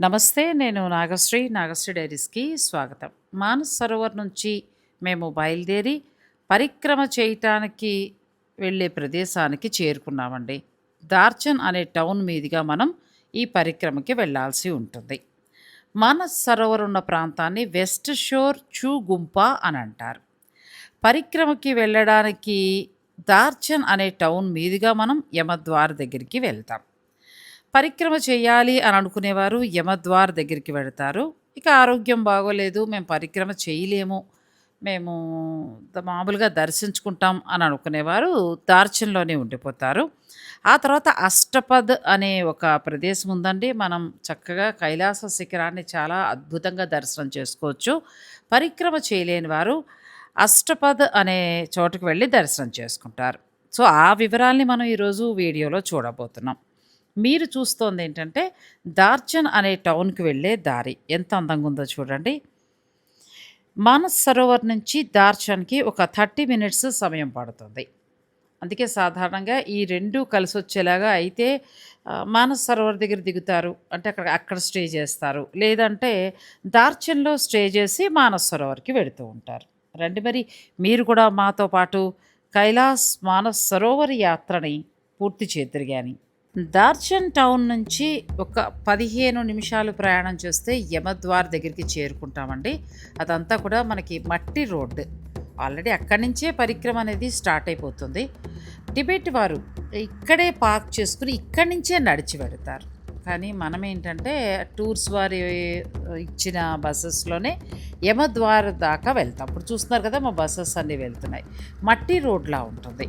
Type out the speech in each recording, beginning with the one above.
నమస్తే నేను నాగశ్రీ నాగశ్రీ డైరీస్కి స్వాగతం. మానస్ సరోవర్ నుంచి మేము బయలుదేరి పరిక్రమ చేయటానికి వెళ్ళే ప్రదేశానికి చేరుకున్నామండి. దార్చన్ అనే టౌన్ మీదుగా మనం ఈ పరిక్రమకి వెళ్ళాల్సి ఉంటుంది. మానస్ సరోవర్ ఉన్న ప్రాంతాన్ని వెస్ట్ షోర్ చూ గుంప అని అంటారు. పరిక్రమకి వెళ్ళడానికి దార్చన్ అనే టౌన్ మీదుగా మనం యమద్వార్ దగ్గరికి వెళ్తాం. పరిక్రమ చేయాలి అని అనుకునేవారు యమద్వార్ దగ్గరికి వెళతారు. ఇక ఆరోగ్యం బాగోలేదు మేము పరిక్రమ చేయలేము మేము మామూలుగా దర్శించుకుంటాం అని అనుకునేవారు దార్చన్లోనే ఉండిపోతారు. ఆ తర్వాత అష్టపద్ అనే ఒక ప్రదేశం ఉందండి. మనం చక్కగా కైలాస శిఖరాన్ని చాలా అద్భుతంగా దర్శనం చేసుకోవచ్చు. పరిక్రమ చేయలేని వారు అష్టపద్ అనే చోటుకు వెళ్ళి దర్శనం చేసుకుంటారు. సో ఆ వివరాల్ని మనం ఈరోజు వీడియోలో చూడబోతున్నాం. మీరు చూస్తోంది ఏంటంటే దార్చన్ అనే టౌన్కి వెళ్ళే దారి. ఎంత అందంగా ఉందో చూడండి. మానస్ సరోవర్ నుంచి దార్చన్కి ఒక థర్టీ మినిట్స్ సమయం పడుతుంది. అందుకే సాధారణంగా ఈ రెండు కలిసి వచ్చేలాగా అయితే మానస్ సరోవర్ దగ్గర దిగుతారు. అంటే అక్కడ అక్కడ స్టే చేస్తారు. లేదంటే దార్చన్లో స్టే చేసి మానస్ సరోవర్కి వెళుతూ ఉంటారు. రండి మరి మీరు కూడా మాతో పాటు కైలాస్ మానస్ సరోవర్ యాత్రని పూర్తి చేద్దరు కానీ దార్చన్ టౌన్ నుంచి ఒక పదిహేను నిమిషాలు ప్రయాణం చేస్తే యమద్వార్ దగ్గరికి చేరుకుంటామండి. అదంతా కూడా మనకి మట్టి రోడ్డు ఆల్రెడీ అక్కడి నుంచే పరిక్రమ అనేది స్టార్ట్ అయిపోతుంది. టిబెట్ వారు ఇక్కడే పార్క్ చేసుకుని ఇక్కడి నుంచే నడిచి వెళతారు. కానీ మనం ఏంటంటే టూర్స్ వారి ఇచ్చిన బస్సెస్లోనే యమద్వార్ దాకా వెళ్తాం. ఇప్పుడు చూస్తున్నారు కదా మా బస్సెస్ అన్నీ వెళ్తున్నాయి. మట్టి రోడ్లా ఉంటుంది.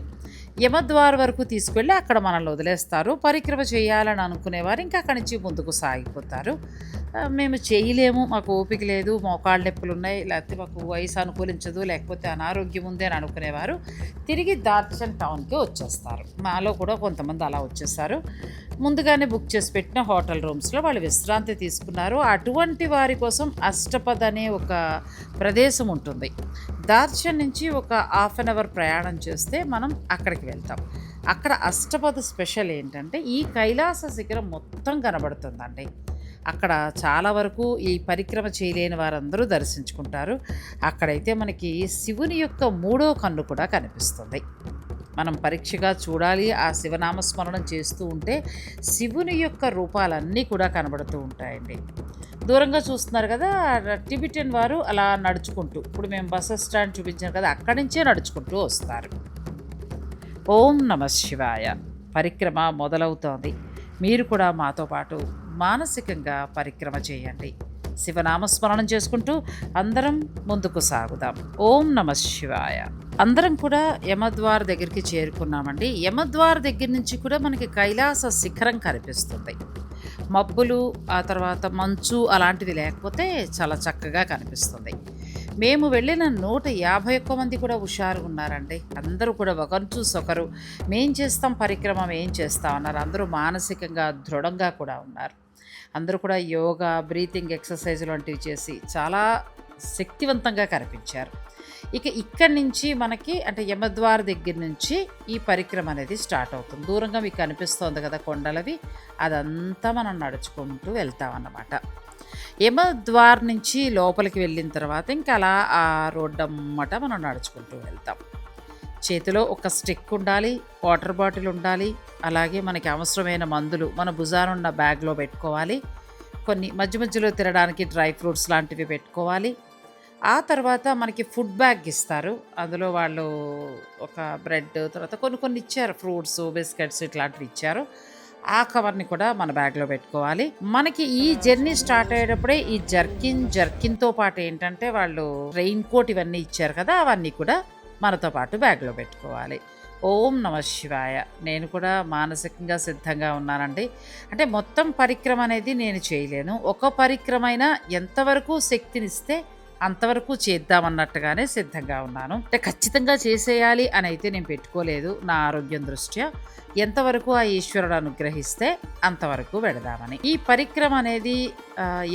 యమద్వార్ వరకు తీసుకెళ్ళి అక్కడ మనల్ని వదిలేస్తారు. పరిక్రమ చేయాలని అనుకునేవారు. ఇంకా అక్కడి నుంచి ముందుకు సాగిపోతారు. మేము చేయలేము. మాకు ఓపిక లేదు. మోకాళ్ళ నొప్పులు ఉన్నాయి. లేకపోతే మాకు వయసు అనుకూలించదు. లేకపోతే అనారోగ్యం ఉంది అని అనుకునేవారు. తిరిగి దార్చన్ టౌన్కి వచ్చేస్తారు. మాలో కూడా కొంతమంది అలా వచ్చేస్తారు ముందుగానే బుక్ చేసి పెట్టిన హోటల్ రూమ్స్లో వాళ్ళు విశ్రాంతి తీసుకున్నారు. అటువంటి వారి కోసం అష్టపద్ అనే ఒక ప్రదేశం ఉంటుంది. దార్చన్ నుంచి ఒక హాఫ్ అన్ అవర్ ప్రయాణం చేస్తే మనం అక్కడికి వెళ్తాం. అక్కడ అష్టపద స్పెషల్ ఏంటంటే ఈ కైలాస శిఖరం మొత్తం కనబడుతుందండి. అక్కడ చాలా వరకు ఈ పరిక్రమ చేయలేని వారందరూ దర్శించుకుంటారు. అక్కడైతే మనకి శివుని యొక్క మూడో కన్ను కూడా కనిపిస్తుంది. మనం పరీక్షగా చూడాలి ఆ శివనామస్మరణం చేస్తూ ఉంటే శివుని యొక్క రూపాలన్నీ కూడా కనబడుతూ ఉంటాయండి. దూరంగా చూస్తున్నారు కదా టిబిటన్ వారు అలా నడుచుకుంటూ ఇప్పుడు మేము బస్ స్టాండ్ చూపించాం కదా అక్కడి నుంచే నడుచుకుంటూ వస్తారు. ఓం నమ శివాయ. పరిక్రమ మొదలవుతోంది. మీరు కూడా మాతో పాటు మానసికంగా పరిక్రమ చేయండి. శివనామస్మరణం చేసుకుంటూ అందరం ముందుకు సాగుదాం. ఓం నమ శివాయ. అందరం కూడా యమద్వార్ దగ్గరికి చేరుకున్నామండి. యమద్వార్ దగ్గర నుంచి కూడా మనకి కైలాస శిఖరం కనిపిస్తుంది. మబ్బులు ఆ తర్వాత మంచు అలాంటివి లేకపోతే చాలా చక్కగా కనిపిస్తుంది. మేము వెళ్ళిన నూట యాభై ఒక్క మంది కూడా హుషారు ఉన్నారండి. అందరూ కూడా ఒకరు చూసొకరు ఒకరు మేం చేస్తాం పరిక్రమం ఏం చేస్తాం అన్నారు అందరూ మానసికంగా దృఢంగా కూడా ఉన్నారు. అందరూ కూడా యోగా బ్రీతింగ్ ఎక్సర్సైజ్ లాంటివి చేసి చాలా శక్తివంతంగా కనిపించారు. ఇక ఇక్కడి నుంచి మనకి అంటే యమద్వార్ దగ్గర నుంచి ఈ పరిక్రమ అనేది స్టార్ట్ అవుతుంది. దూరంగా మీకు కనిపిస్తోంది కదా కొండలవి. అదంతా మనం నడుచుకుంటూ వెళ్తామన్నమాట. యమద్వార్ నుంచి లోపలికి వెళ్ళిన తర్వాత ఇంకా అలా ఆ రోడ్డు అమ్మట మనం నడుచుకుంటూ వెళ్తాం. చేతిలో ఒక స్టిక్ ఉండాలి వాటర్ బాటిల్ ఉండాలి అలాగే మనకి అవసరమైన మందులు మన భుజానున్న బ్యాగ్లో పెట్టుకోవాలి కొన్ని మధ్య మధ్యలో తినడానికి డ్రై ఫ్రూట్స్ లాంటివి పెట్టుకోవాలి. ఆ తర్వాత మనకి ఫుడ్ బ్యాగ్ ఇస్తారు. అందులో వాళ్ళు ఒక బ్రెడ్ తర్వాత కొన్ని కొన్ని ఇచ్చారు ఫ్రూట్స్ బిస్కెట్స్ ఇట్లాంటివి ఇచ్చారు. ఆ కవర్ని కూడా మన బ్యాగ్లో పెట్టుకోవాలి. మనకి ఈ జర్నీ స్టార్ట్ అయ్యేటప్పుడే ఈ జర్కిన్ జర్కిన్తో పాటు ఏంటంటే వాళ్ళు రెయిన్ కోట్ ఇవన్నీ ఇచ్చారు కదా అవన్నీ కూడా మనతో పాటు బ్యాగ్లో పెట్టుకోవాలి. ఓం నమ శివాయ. నేను కూడా మానసికంగా సిద్ధంగా ఉన్నానండి. అంటే మొత్తం పరిక్రమ అనేది నేను చేయలేను. ఒక పరిక్రమైనా ఎంతవరకు శక్తినిస్తే అంతవరకు చేద్దామన్నట్టుగానే సిద్ధంగా ఉన్నాను. అంటే ఖచ్చితంగా చేసేయాలి అని అయితే నేను పెట్టుకోలేదు నా ఆరోగ్యం దృష్ట్యా. ఎంతవరకు ఆ ఈశ్వరుడు అనుగ్రహిస్తే అంతవరకు వెడదామని ఈ పరిక్రమ అనేది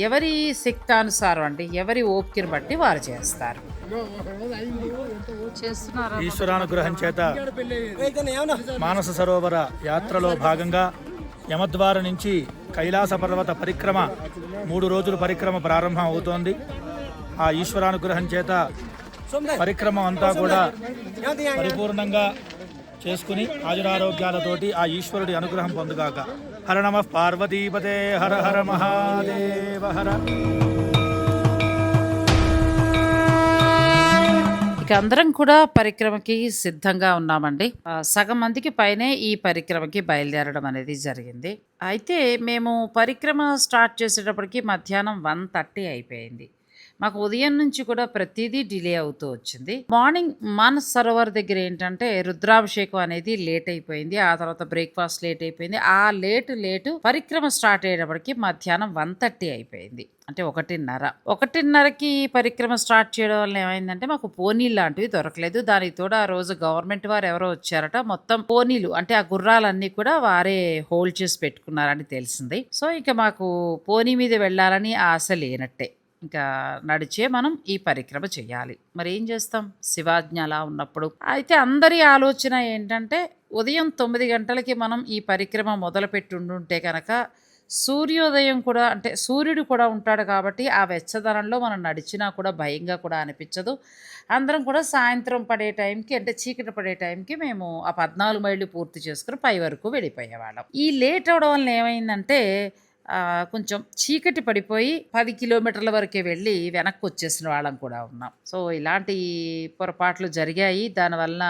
ఎవరి శక్తానుసారం అండి ఎవరి ఓపికను బట్టి వారు చేస్తారు. ఈశ్వరానుగ్రహం చేత మానస సరోవర యాత్రలో భాగంగా యమద్వార నుంచి కైలాస పర్వత పరిక్రమ మూడు రోజులు పరిక్రమ ప్రారంభం అవుతోంది. ఆ ఈశ్వరానుగ్రహం చేత పరిక్రమ అంతా కూడా పరిపూర్ణంగా చేసుకుని ఆయురారోగ్యాలతోటి ఆ ఈశ్వరుడి అనుగ్రహం పొందుగాక. హర నమ పార్వతీపతే హర హర మహాదేవ హర. ఇక అందరం కూడా పరిక్రమకి సిద్ధంగా ఉన్నామండి. సగం మందికి పైనే ఈ పరిక్రమకి బయలుదేరడం అనేది జరిగింది. అయితే మేము పరిక్రమ స్టార్ట్ చేసేటప్పటికి మధ్యాహ్నం వన్ థర్టీ అయిపోయింది. మాకు ఉదయం నుంచి కూడా ప్రతిదీ డిలే అవుతూ వచ్చింది. మార్నింగ్ మానస్ సరోవర్ దగ్గర ఏంటంటే రుద్రాభిషేకం అనేది లేట్ అయిపోయింది. ఆ తర్వాత బ్రేక్ఫాస్ట్ లేట్ అయిపోయింది. ఆ లేటు లేటు పరిక్రమ స్టార్ట్ అయ్యేటప్పటికి మధ్యాహ్నం వన్ థర్టీ అయిపోయింది. అంటే ఒకటిన్నర. ఒకటిన్నరకి పరిక్రమ స్టార్ట్ చేయడం వల్ల ఏమైందంటే మాకు పోనీలు లాంటివి దొరకలేదు. దానికి తోడు ఆ రోజు గవర్నమెంట్ వారు ఎవరో వచ్చారట. మొత్తం పోనీలు అంటే ఆ గుర్రాలన్నీ కూడా వారే హోల్డ్ చేసి పెట్టుకున్నారని తెలిసింది. సో ఇక మాకు పోనీ మీద వెళ్ళాలని ఆశ లేనట్టే. ఇంకా నడిచే మనం ఈ పరిక్రమ చేయాలి. మరి ఏం చేస్తాం? శివాజ్ఞ అలా ఉన్నప్పుడు. అయితే అందరి ఆలోచన ఏంటంటే ఉదయం తొమ్మిది గంటలకి మనం ఈ పరిక్రమ మొదలుపెట్టి ఉండుంటే కనుక సూర్యోదయం కూడా అంటే సూర్యుడు కూడా ఉంటాడు కాబట్టి ఆ వెచ్చదనంలో మనం నడిచినా కూడా భయంగా కూడా అనిపించదు. అందరం కూడా సాయంత్రం పడే టైంకి అంటే చీకటి పడే టైంకి మేము ఆ పద్నాలుగు మైళ్ళు పూర్తి చేసుకుని పై వరకు వెళ్ళిపోయేవాళ్ళం. ఈ లేట్ అవడం వల్ల ఏమైందంటే కొంచెం చీకటి పడిపోయి పది కిలోమీటర్ల వరకే వెళ్ళి వెనక్కి వచ్చేసిన వాళ్ళం కూడా ఉన్నాం. సో ఇలాంటి పొరపాట్లు జరిగాయి. దానివల్ల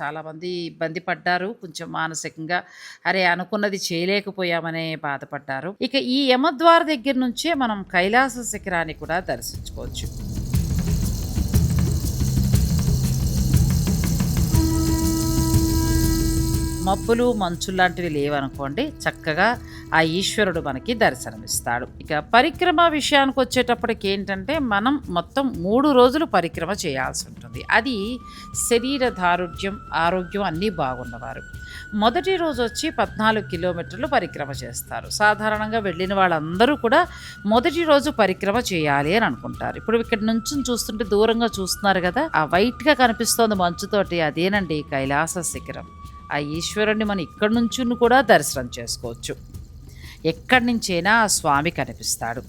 చాలామంది ఇబ్బంది పడ్డారు. కొంచెం మానసికంగా అరే అనుకున్నది చేయలేకపోయామనే బాధపడ్డారు. ఇక ఈ యమద్వార దగ్గర నుంచే మనం కైలాస శిఖరాన్ని కూడా దర్శించుకోవచ్చు. మబ్బులు మంచు లాంటివి లేవనుకోండి చక్కగా ఆ ఈశ్వరుడు మనకి దర్శనమిస్తాడు. ఇక పరిక్రమ విషయానికి వచ్చేటప్పటికి ఏంటంటే మనం మొత్తం మూడు రోజులు పరిక్రమ చేయాల్సి ఉంటుంది. అది శరీర దారుఢ్యం ఆరోగ్యం అన్నీ బాగున్నవారు. మొదటి రోజు వచ్చి పద్నాలుగు కిలోమీటర్లు పరిక్రమ చేస్తారు. సాధారణంగా వెళ్ళిన వాళ్ళందరూ కూడా మొదటి రోజు పరిక్రమ చేయాలి అని అనుకుంటారు. ఇప్పుడు ఇక్కడ నుంచి చూస్తుంటే దూరంగా చూస్తున్నారు కదా ఆ వైట్గా కనిపిస్తోంది మంచుతోటి అదేనండి కైలాస శిఖరం. ఆ ఈశ్వరుణ్ణి మనం ఇక్కడి నుంచి కూడా దర్శనం చేసుకోవచ్చు. ఎక్కడి నుంచైనా ఆ స్వామి కనిపిస్తాడు.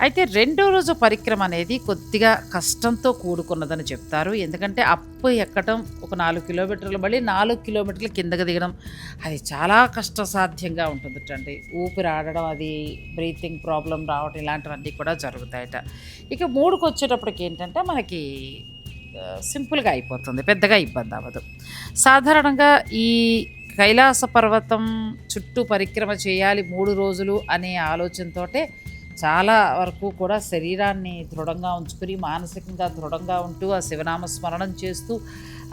అయితే రెండో రోజు పరిక్రమ అనేది కొద్దిగా కష్టంతో కూడుకున్నదని చెప్తారు. ఎందుకంటే అప్పు ఎక్కడం ఒక నాలుగు కిలోమీటర్లు మళ్ళీ నాలుగు కిలోమీటర్లు కిందకి దిగడం అది చాలా కష్టసాధ్యంగా ఉంటుందటండి. ఊపిరి ఆడడం అది బ్రీతింగ్ ప్రాబ్లం రావడం ఇలాంటివన్నీ కూడా జరుగుతాయట. ఇక మూడుకు వచ్చేటప్పటికి ఏంటంటే మనకి సింపుల్గా అయిపోతుంది పెద్దగా ఇబ్బంది అవ్వదు. సాధారణంగా ఈ కైలాస పర్వతం చుట్టూ పరిక్రమ చేయాలి మూడు రోజులు అనే ఆలోచనతోటే చాలా వరకు కూడా శరీరాన్ని దృఢంగా ఉంచుకుని మానసికంగా దృఢంగా ఉంటూ ఆ శివనామ స్మరణం చేస్తూ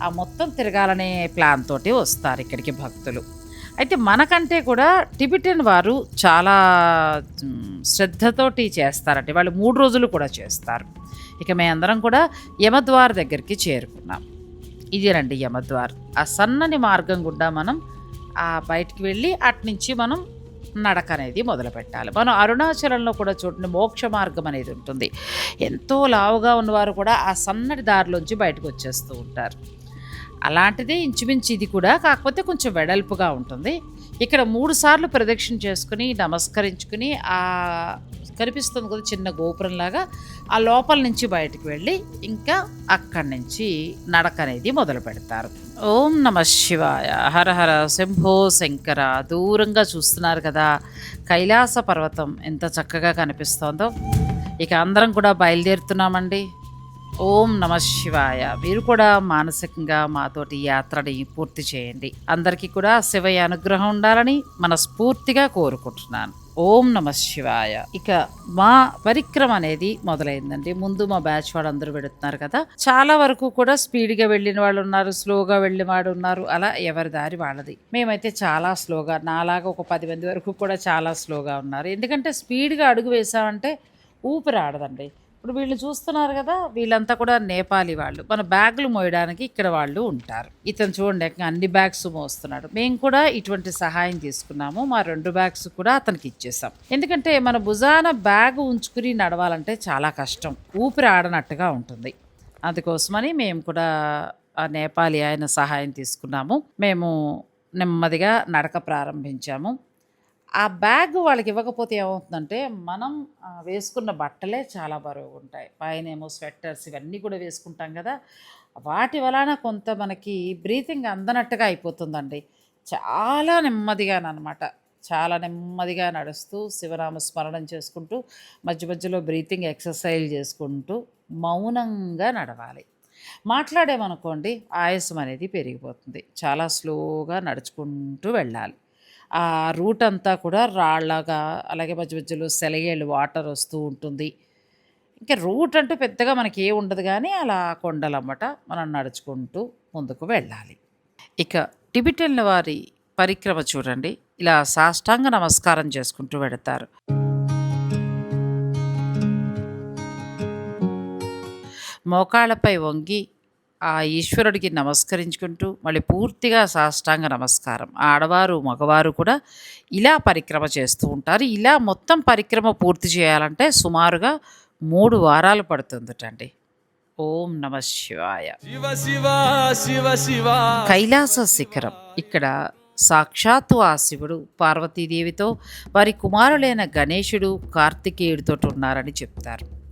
ఆ మొత్తం తిరగాలనే ప్లాన్ తోటి వస్తారు ఇక్కడికి భక్తులు. అయితే మనకంటే కూడా టిబిటన్ వారు చాలా శ్రద్ధతోటి చేస్తారంటే వాళ్ళు మూడు రోజులు కూడా చేస్తారు. ఇక మేమందరం కూడా యమద్వార్ దగ్గరికి చేరుకున్నాం. ఇదేనండి యమద్వార్. ఆ సన్నని మార్గం గుండా మనం ఆ బయటికి వెళ్ళి అట్నుంచి మనం నడక అనేది మొదలు పెట్టాలి మనం అరుణాచలంలో కూడా చూడండి మోక్ష మార్గం అనేది ఉంటుంది. ఎంతో లావుగా ఉన్నవారు కూడా ఆ సన్నటి దారిలోంచి బయటకు వచ్చేస్తూ ఉంటారు. అలాంటిదే ఇంచుమించు ఇది కూడా. కాకపోతే కొంచెం వెడల్పుగా ఉంటుంది. ఇక్కడ మూడు సార్లు ప్రదక్షిణ చేసుకుని నమస్కరించుకుని ఆ కనిపిస్తుంది కదా చిన్న గోపురంలాగా ఆ లోపల నుంచి బయటకు వెళ్ళి ఇంకా అక్కడి నుంచి నడక అనేది మొదలు పెడతారు. ఓం నమ శివాయ. హర హర శంభో శంకర. దూరంగా చూస్తున్నారు కదా కైలాస పర్వతం ఎంత చక్కగా కనిపిస్తోందో. ఇక అందరం కూడా బయలుదేరుతున్నామండి. ఓం నమ శివాయ. మీరు కూడా మానసికంగా మాతోటి యాత్రని పూర్తి చేయండి. అందరికీ కూడా శివయ్య అనుగ్రహం ఉండాలని మనస్ఫూర్తిగా కోరుకుంటున్నాను. ఓం నమ శివాయ. ఇక మా పరిక్రమ అనేది మొదలైందండి. ముందు మా బ్యాచ్ వాళ్ళందరూ పెడుతున్నారు కదా. చాలా వరకు కూడా స్పీడ్గా వెళ్ళిన వాళ్ళు ఉన్నారు స్లోగా వెళ్ళిన వాడు ఉన్నారు. అలా ఎవరి దారి వాళ్ళది. మేమైతే చాలా స్లోగా నాలాగా ఒక పది మంది వరకు కూడా చాలా స్లోగా ఉన్నారు. ఎందుకంటే స్పీడ్గా అడుగు వేసామంటే ఊపిరి ఆడదండి. ఇప్పుడు వీళ్ళు చూస్తున్నారు కదా వీళ్ళంతా కూడా నేపాలి వాళ్ళు. మన బ్యాగులు మోయడానికి ఇక్కడ వాళ్ళు ఉంటారు. ఇతను చూడండి అన్ని బ్యాగ్స్ మోస్తున్నాడు. మేము కూడా ఇటువంటి సహాయం తీసుకున్నాము. మా రెండు బ్యాగ్స్ కూడా అతనికి ఇచ్చేసాం. ఎందుకంటే మన భుజాన బ్యాగ్ ఉంచుకుని నడవాలంటే చాలా కష్టం. ఊపిరి ఆడనట్టుగా ఉంటుంది. అందుకోసమని మేము కూడా ఆ నేపాలి ఆయన సహాయం తీసుకున్నాము. మేము నెమ్మదిగా నడక ప్రారంభించాము. ఆ బ్యాగ్ వాళ్ళకి ఇవ్వకపోతే ఏమవుతుందంటే మనం వేసుకున్న బట్టలే చాలా బరువుగా ఉంటాయి పైన ఏమో స్వెట్టర్స్ ఇవన్నీ కూడా వేసుకుంటాం కదా. వాటి వలన కొంత మనకి బ్రీతింగ్ అందనట్టుగా అయిపోతుందండి. చాలా నెమ్మదిగానమాట చాలా నెమ్మదిగా నడుస్తూ శివనామ స్మరణం చేసుకుంటూ మధ్య మధ్యలో బ్రీతింగ్ ఎక్సర్సైజ్ చేసుకుంటూ మౌనంగా నడవాలి. మాట్లాడామనుకోండి ఆయాసం అనేది పెరిగిపోతుంది. చాలా స్లోగా నడుచుకుంటూ వెళ్ళాలి. ఆ రూట్ అంతా కూడా రాళ్ళగా అలాగే మధ్య మధ్యలో సెలయేళ్ళు వాటర్ వస్తూ ఉంటుంది. ఇంకా రూట్ అంటూ పెద్దగా మనకి ఏ ఉండదు కానీ అలా కొండలమ్మట మనం నడుచుకుంటూ ముందుకు వెళ్ళాలి. ఇక టిబిటన్ల వారి పరిక్రమ చూడండి. ఇలా సాష్టాంగ నమస్కారం చేసుకుంటూ వెడతారు. మోకాళ్ళపై వంగి ఆ ఈశ్వరుడికి నమస్కరించుకుంటూ మళ్ళీ పూర్తిగా సాష్టాంగ నమస్కారం. ఆడవారు మగవారు కూడా ఇలా పరిక్రమ చేస్తూ ఉంటారు. ఇలా మొత్తం పరిక్రమ పూర్తి చేయాలంటే సుమారుగా మూడు వారాలు పడుతుందటండి. ఓం నమ శివాయ. శివ శివ శివ శివ. కైలాస శిఖరం. ఇక్కడ సాక్షాత్తు ఆ శివుడు పార్వతీదేవితో వారి కుమారులైన గణేశుడు కార్తికేయుడితో ఉన్నారని చెప్తారు.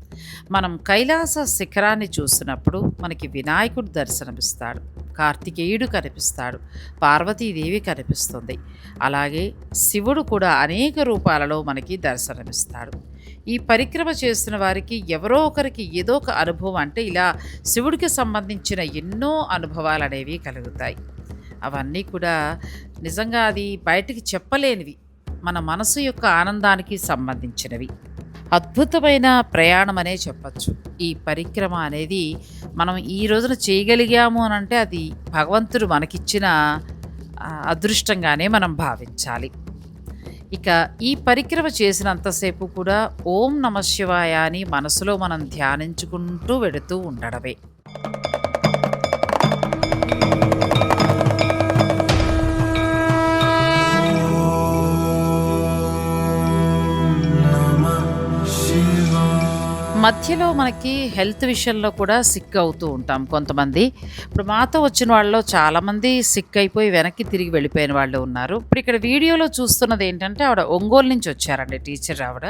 మనం కైలాస శిఖరాన్ని చూసినప్పుడు మనకి వినాయకుడు దర్శనమిస్తాడు కార్తికేయుడు కనిపిస్తాడు పార్వతీదేవి కనిపిస్తుంది. అలాగే శివుడు కూడా అనేక రూపాలలో మనకి దర్శనమిస్తాడు. ఈ పరిక్రమ చేస్తున్న వారికి ఎవరో ఒకరికి ఏదో ఒక అనుభవం అంటే ఇలా శివుడికి సంబంధించిన ఎన్నో అనుభవాలు అనేవి కలుగుతాయి. అవన్నీ కూడా నిజంగా అది బయటికి చెప్పలేనివి మన మనసు యొక్క ఆనందానికి సంబంధించినవి. అద్భుతమైన ప్రయాణం అనే చెప్పచ్చు. ఈ పరిక్రమ అనేది మనం ఈ రోజున చేయగలిగాము అని అంటే అది భగవంతుడు మనకిచ్చిన అదృష్టంగానే మనం భావించాలి. ఇక ఈ పరిక్రమ చేసినంతసేపు కూడా ఓం నమ శివాయ అని మనసులో మనం ధ్యానించుకుంటూ వెడుతూ ఉండడమే. మధ్యలో మనకి హెల్త్ విషయంలో కూడా సిక్ అవుతూ ఉంటాం కొంతమంది. ఇప్పుడు మాతో వచ్చిన వాళ్ళలో చాలామంది సిక్ అయిపోయి వెనక్కి తిరిగి వెళ్ళిపోయిన వాళ్ళు ఉన్నారు. ఇప్పుడు ఇక్కడ వీడియోలో చూస్తున్నది ఏంటంటే ఆవిడ ఒంగోలు నుంచి వచ్చారండి టీచర్ ఆవిడ.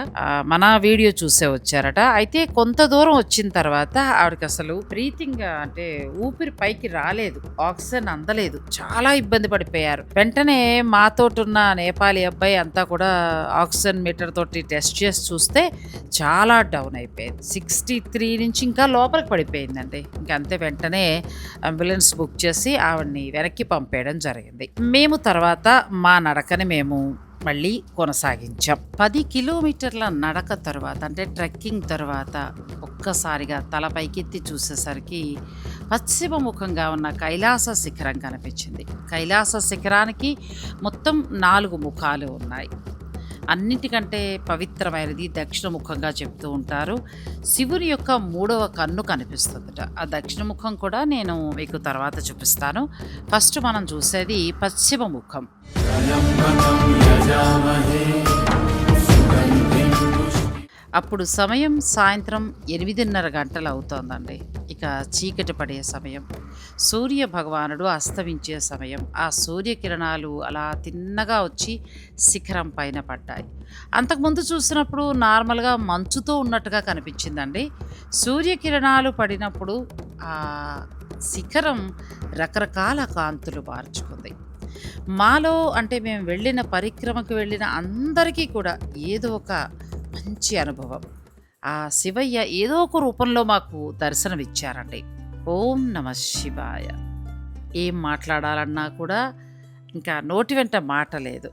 మన వీడియో చూసే వచ్చారట. అయితే కొంత దూరం వచ్చిన తర్వాత ఆవిడకి అసలు బ్రీతింగ్ అంటే ఊపిరి పైకి రాలేదు ఆక్సిజన్ అందలేదు. చాలా ఇబ్బంది పడిపోయారు. వెంటనే మాతోటున్న నేపాలీ అబ్బాయి అంతా కూడా ఆక్సిజన్ మీటర్ తోటి టెస్ట్ చేసి చూస్తే చాలా డౌన్ అయిపోయింది సిక్స్టీ త్రీ నుంచి ఇంకా లోపలికి పడిపోయిందండి. ఇంకంతే అంతే వెంటనే అంబులెన్స్ బుక్ చేసి ఆవిడ్ని వెనక్కి పంపేయడం జరిగింది. మేము తర్వాత మా నడకని మేము మళ్ళీ కొనసాగించాం. పది కిలోమీటర్ల నడక తర్వాత అంటే ట్రెక్కింగ్ తర్వాత ఒక్కసారిగా తల పైకెత్తి చూసేసరికి పశ్చిమ ముఖంగా ఉన్న కైలాస శిఖరం కనిపించింది. కైలాస శిఖరానికి మొత్తం నాలుగు ముఖాలు ఉన్నాయి. అన్నిటికంటే పవిత్రమైనది దక్షిణముఖంగా చెప్తూ ఉంటారు. శివుని యొక్క మూడవ కన్ను కనిపిస్తుందట. ఆ దక్షిణముఖం కూడా నేను మీకు తర్వాత చూపిస్తాను. ఫస్ట్ మనం చూసేది పశ్చిమ ముఖం అప్పుడు సమయం సాయంత్రం ఎనిమిదిన్నర గంటలు అవుతోందండి. ఇక చీకటి పడే సమయం. సూర్య భగవానుడు అస్తమించే సమయం. ఆ సూర్యకిరణాలు అలా తిన్నగా వచ్చి శిఖరం పైన పడ్డాయి. అంతకుముందు చూసినప్పుడు నార్మల్గా మంచుతో ఉన్నట్టుగా కనిపించిందండి. సూర్యకిరణాలు పడినప్పుడు ఆ శిఖరం రకరకాల కాంతులు మార్చుకుంది. మాలో అంటే మేము వెళ్ళిన పరిక్రమకు వెళ్ళిన అందరికీ కూడా ఏదో ఒక మంచి అనుభవం. ఆ శివయ్య ఏదో ఒక రూపంలో మాకు దర్శనమిచ్చారండి. ఓం నమ శివాయ. ఏం మాట్లాడాలన్నా కూడా ఇంకా నోటి వెంట మాట లేదు.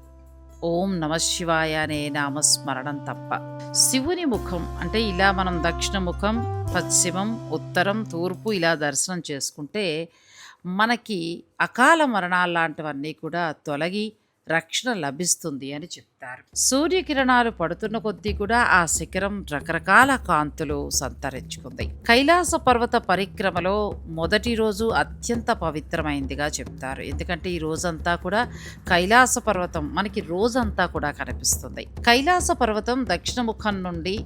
ఓం నమ శివాయ అనే నామస్మరణం తప్ప. శివుని ముఖం అంటే ఇలా మనం దక్షిణ ముఖం పశ్చిమం ఉత్తరం తూర్పు ఇలా దర్శనం చేసుకుంటే మనకి అకాల మరణాలు లాంటివన్నీ కూడా తొలగి రక్షణ లభిస్తుంది అని చెప్తారు. సూర్యకిరణాలు పడుతున్న కొద్దీ కూడా ఆ శిఖరం రకరకాల కాంతులు సంతరించుకుంది. కైలాస పర్వత పరిక్రమలో మొదటి రోజు అత్యంత పవిత్రమైందిగా చెప్తారు. ఎందుకంటే ఈ రోజంతా కూడా కైలాస పర్వతం మనకి రోజంతా కూడా కనిపిస్తుంది. కైలాస పర్వతం దక్షిణ ముఖం నుండి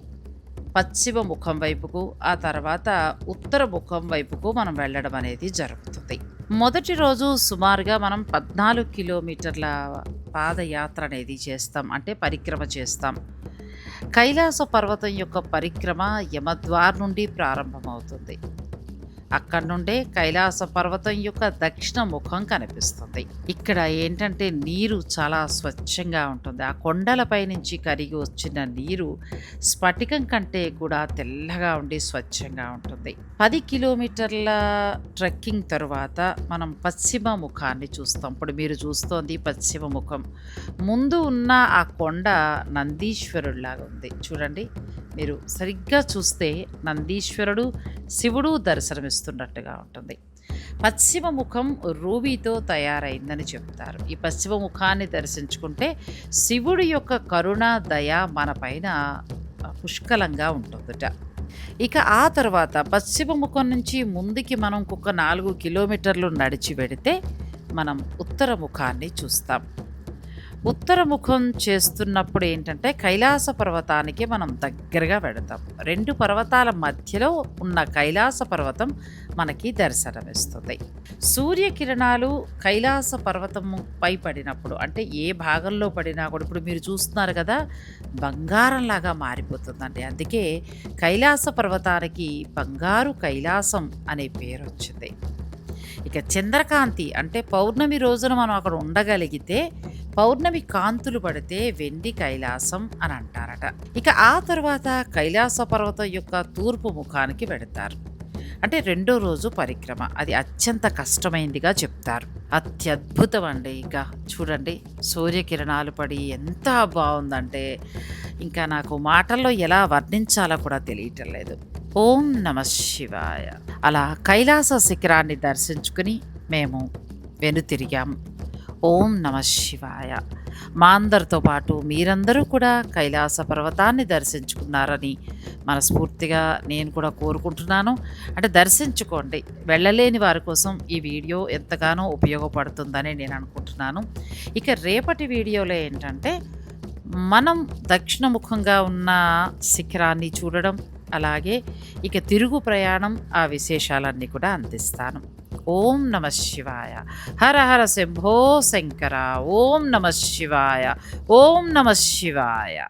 పశ్చిమ ముఖం వైపుకు ఆ తర్వాత ఉత్తర ముఖం వైపుకు మనం వెళ్ళడం అనేది జరుగుతుంది. మొదటి రోజు సుమారుగా మనం పద్నాలుగు కిలోమీటర్ల పాదయాత్ర అనేది చేస్తాం. అంటే పరిక్రమ చేస్తాం. కైలాస పర్వతం యొక్క పరిక్రమ యమద్వార్ నుండి ప్రారంభమవుతుంది. అక్కడి నుండే కైలాస పర్వతం యొక్క దక్షిణ ముఖం కనిపిస్తుంది. ఇక్కడ ఏంటంటే నీరు చాలా స్వచ్ఛంగా ఉంటుంది. ఆ కొండలపై నుంచి కరిగి వచ్చిన నీరు స్ఫటికం కంటే కూడా తెల్లగా ఉండి స్వచ్ఛంగా ఉంటుంది. పది కిలోమీటర్ల ట్రెక్కింగ్ తర్వాత మనం పశ్చిమ ముఖాన్ని చూస్తాం. ఇప్పుడు మీరు చూస్తోంది పశ్చిమ ముఖం. ముందు ఉన్న ఆ కొండ నందీశ్వరుడిలాగా ఉంది. చూడండి. మీరు సరిగ్గా చూస్తే నందీశ్వరుడు శివుడు దర్శనమిస్తున్నట్టుగా ఉంటుంది. పశ్చిమ ముఖం రూబీతో తయారైందని చెప్తారు. ఈ పశ్చిమ ముఖాన్ని దర్శించుకుంటే శివుడి యొక్క కరుణ దయ మనపైన పుష్కలంగా ఉంటుందట. ఇక ఆ తర్వాత పశ్చిమ ముఖం నుంచి ముందుకి మనం ఒక నాలుగు కిలోమీటర్లు నడిచి వెడితే మనం ఉత్తర ముఖాన్ని చూస్తాం. ఉత్తరముఖం చేస్తున్నప్పుడు ఏంటంటే కైలాస పర్వతానికి మనం దగ్గరగా వెడతాం రెండు పర్వతాల మధ్యలో ఉన్న కైలాస పర్వతం మనకి దర్శనమిస్తుంది. సూర్యకిరణాలు కైలాస పర్వతం పై పడినప్పుడు అంటే ఏ భాగంలో పడినా కూడా ఇప్పుడు మీరు చూస్తున్నారు కదా బంగారంలాగా మారిపోతుందండి. అందుకే కైలాస పర్వతానికి బంగారు కైలాసం అనే పేరు వచ్చింది ఇక చంద్రకాంతి అంటే పౌర్ణమి రోజున మనం అక్కడ ఉండగలిగితే పౌర్ణమి కాంతులు పడితే వెండి కైలాసం అని అంటారట. ఇక ఆ తర్వాత కైలాస పర్వతం యొక్క తూర్పు ముఖానికి పెడతారు. అంటే రెండో రోజు పరిక్రమ. అది అత్యంత కష్టమైందిగా చెప్తారు. అత్యద్భుతం అండి ఇక. చూడండి సూర్యకిరణాలు పడి ఎంత బాగుందంటే ఇంకా నాకు మాటల్లో ఎలా వర్ణించాలో కూడా తెలియటం లేదు. ఓం నమ శివాయ. అలా కైలాస శిఖరాన్ని దర్శించుకుని మేము వెనుతిరిగాం. ఓం నమ శివాయ. మా అందరితో పాటు మీరందరూ కూడా కైలాస పర్వతాన్ని దర్శించుకున్నారని మనస్ఫూర్తిగా నేను కూడా కోరుకుంటున్నాను. అంటే దర్శించుకోండి. వెళ్ళలేని వారి కోసం ఈ వీడియో ఎంతగానో ఉపయోగపడుతుందని నేను అనుకుంటున్నాను. ఇక రేపటి వీడియోలో ఏంటంటే మనం దక్షిణముఖంగా ఉన్న శిఖరాన్ని చూడడం అలాగే ఇక తిరుగు ప్రయాణం ఆ విశేషాలన్నీ కూడా అందిస్తాను. ఓం నమ శివాయ. హర హర శంభో శంకర. ఓం నమ శివాయ. ఓం నమ శివాయ.